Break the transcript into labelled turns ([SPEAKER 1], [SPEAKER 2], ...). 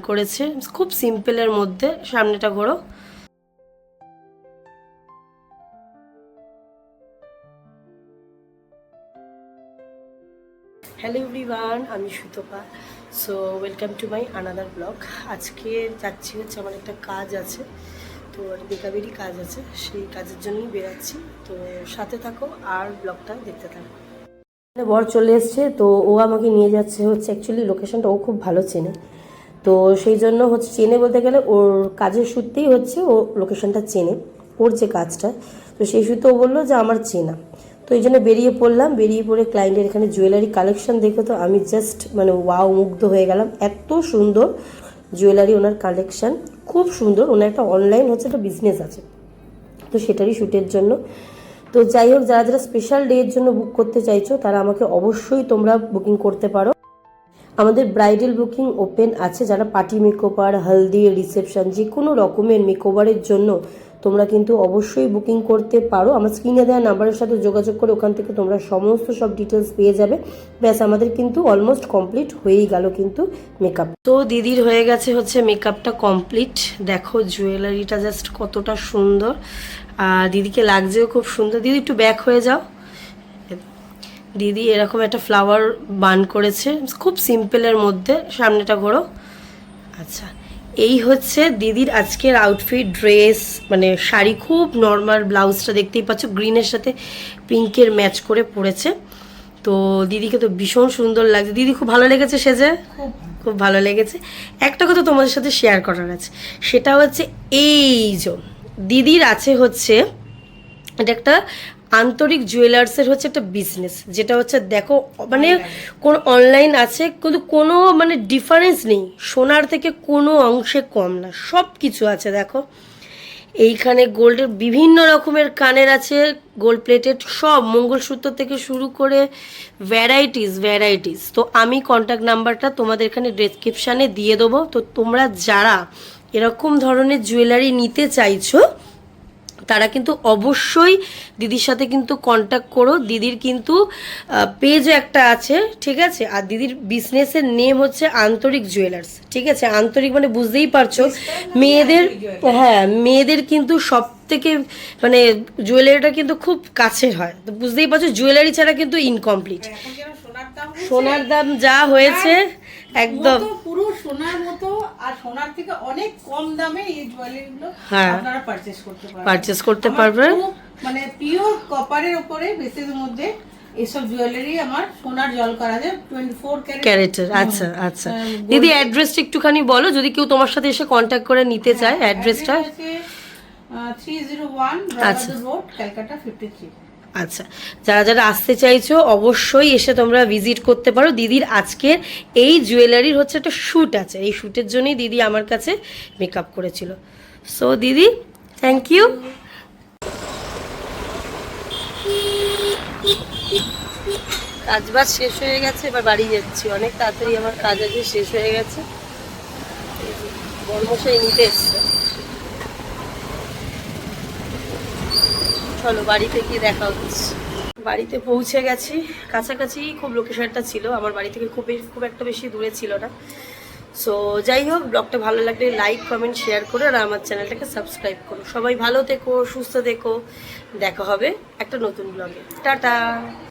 [SPEAKER 1] করেছে। খুব সিম্পলের মধ্যে। সামনেটা ঘোরো। হ্যালো এভরিওয়ান আমি Sutapa. So welcome to my another blog আজকে যাচ্ছি হচ্ছে আমার একটা কাজ আছে। তো বেকাবেরই কাজ আছে। সেই কাজের জন্যই বেরাচ্ছি। তো সাথে থাকো আর ব্লগটা দেখতে থাকো। বর চলে এসছে। তো ও আমাকে নিয়ে যাচ্ছে হচ্ছে অ্যাকচুয়ালি লোকেশনটা ও খুব ভালো চেনে। তো সেই জন্য হচ্ছে চেনে বলতে গেলে ওর কাজের সূত্রেই হচ্ছে ও লোকেশনটা চেনে, ওর যে কাজটা। তো সেই সূত্রে ও বলল যে, আমার চেনা। তো এই জন্য বেরিয়ে পড়লাম, বেরিয়ে পড়ে ক্লায়েন্টের এখানে জুয়েলারি কালেকশন দেখে তো আমি জাস্ট মানে ওয়াও মুগ্ধ হয়ে গেলাম। এত সুন্দর জুয়েলারি ওনার কালেকশন খুব সুন্দর। ওনার একটা অনলাইন হচ্ছে একটা বিজনেস আছে, তো সেটারই শ্যুটের জন্য। তো যাই হোক, যারা যারা স্পেশাল ডে এর জন্য বুক করতে চাইছো, তারা আমাকে অবশ্যই তোমরা বুকিং করতে পারো। আমাদের ব্রাইডাল বুকিং ওপেন আছে, যারা পার্টি মেকওভার, হলদি, রিসেপশন, যে কোনো রকমের মেকওভারের জন্য তোমরা কিন্তু অবশ্যই বুকিং করতে পারো। আমার স্ক্রিনে দেওয়া নাম্বারের সাথে যোগাযোগ করে ওখান থেকে তোমরা সমস্ত সব ডিটেলস পেয়ে যাবে। ব্যাস, আমাদের কিন্তু অলমোস্ট কমপ্লিট হয়েই গেল কিন্তু মেকআপ তো দিদির হয়ে গেছে হচ্ছে মেকআপটা কমপ্লিট দেখো জুয়েলারিটা জাস্ট কতটা সুন্দর। আর দিদিকে লাগছেও খুব সুন্দর। দিদি, একটু ব্যাক হয়ে যাও। দিদি এরকম একটা ফ্লাওয়ার বান করেছে খুব সিম্পলের মধ্যে সামনেটা ঘোরো। আচ্ছা এই হচ্ছে দিদির আজকের আউটফিট ড্রেস মানে শাড়ি খুব নর্মাল ব্লাউজটা দেখতেই পাচ্ছ গ্রিনের সাথে পিঙ্কের ম্যাচ করে পরেছে। তো দিদিকে তো ভীষণ সুন্দর লাগছে। দিদি খুব ভালো লেগেছে সেজে? খুব ভালো। লেগেছে। একটা কথা তোমাদের সাথে শেয়ার করার আছে সেটা হচ্ছে এই যে দিদির আছে হচ্ছে এটা একটা আন্তরিক জুয়েলার্সের হচ্ছে একটা বিজনেস যেটা হচ্ছে দেখো মানে কোন অনলাইন আছে, কিন্তু কোনো মানে ডিফারেন্স নেই। সোনার থেকে কোনো অংশে কম না সব কিছু আছে দেখো। এইখানে গোল্ডের বিভিন্ন রকমের কানের আছে গোল্ড প্লেটেড সব, মঙ্গলসূত্র থেকে শুরু করে ভ্যারাইটিস ভ্যারাইটিস তো আমি কন্ট্যাক্ট নাম্বারটা তোমাদের এখানে ডেসক্রিপশানে দিয়ে দেবো। তো তোমরা যারা এরকম ধরনের জুয়েলারি নিতে চাইছো তারা কিন্তু অবশ্যই দিদির সাথে কিন্তু কন্ট্যাক্ট করো। দিদির কিন্তু পেজও একটা আছে ঠিক আছে? আর দিদির বিজনেসের নেম হচ্ছে আন্তরিক জুয়েলার্স ঠিক আছে? আন্তরিক মানে বুঝতেই পারছ মেয়েদের হ্যাঁ মেয়েদের কিন্তু সব থেকে মানে জুয়েলারিটা কিন্তু খুব কাছের হয়। তো বুঝতেই পারছ জুয়েলারি ছাড়া কিন্তু ইনকমপ্লিট
[SPEAKER 2] দাম
[SPEAKER 1] সোনার দাম যা হয়েছে একদম।
[SPEAKER 2] পুরো সোনার মতো আর সোনার থেকে অনেক কম দামে এই জুয়েলারি গুলো
[SPEAKER 1] হ্যাঁ।
[SPEAKER 2] আপনারা পারচেজ করতে পারবেন।
[SPEAKER 1] পারচেজ করতে পারবেন।
[SPEAKER 2] মানে পিওর কপারের উপরে বেসের মধ্যে এসব জুয়েলারি আমার সোনার জল করা যায় টোয়েন্টি ফোর
[SPEAKER 1] ক্যারেক্টার আচ্ছা আচ্ছা। দিদি অ্যাড্রেসটা একটুখানি বলো যদি কেউ তোমার সাথে এসে কন্ট্যাক্ট করে নিতে চায় অ্যাড্রেসটা
[SPEAKER 2] three zero one. Road Calcutta fifty three
[SPEAKER 1] আচ্ছা যারা যারা আসতে চাইছো, অবশ্যই এসে তোমরা ভিজিট করতে পারো। দিদির আজকের এই জুয়েলারির হচ্ছে একটা শ্যুট আছে। এই শ্যুটের জন্যই দিদি আমার কাছে মেকআপ করেছিল। সো দিদি থ্যাংক ইউ কাজ বাজ শেষ হয়ে গেছে, এবার বাড়ি যাচ্ছি। অনেক তাড়াতাড়ি আমার কাজ আজকে শেষ হয়ে গেছে। বর্মশাই নিতে এসছে। চলো বাড়িতে গিয়ে দেখা হচ্ছে। বাড়িতে পৌঁছে গেছি। কাছাকাছি খুব লোকেশনটা ছিল। আমার বাড়ি থেকে খুব খুব একটা বেশি দূরে ছিল না। সো যাই হোক, ব্লগটা ভালো লাগলে লাইক কমেন্ট শেয়ার করো আর আমার চ্যানেলটাকে সাবস্ক্রাইব করো। সবাই ভালো থেকো, সুস্থ থেকো। দেখা হবে একটা নতুন ব্লগে টাটা!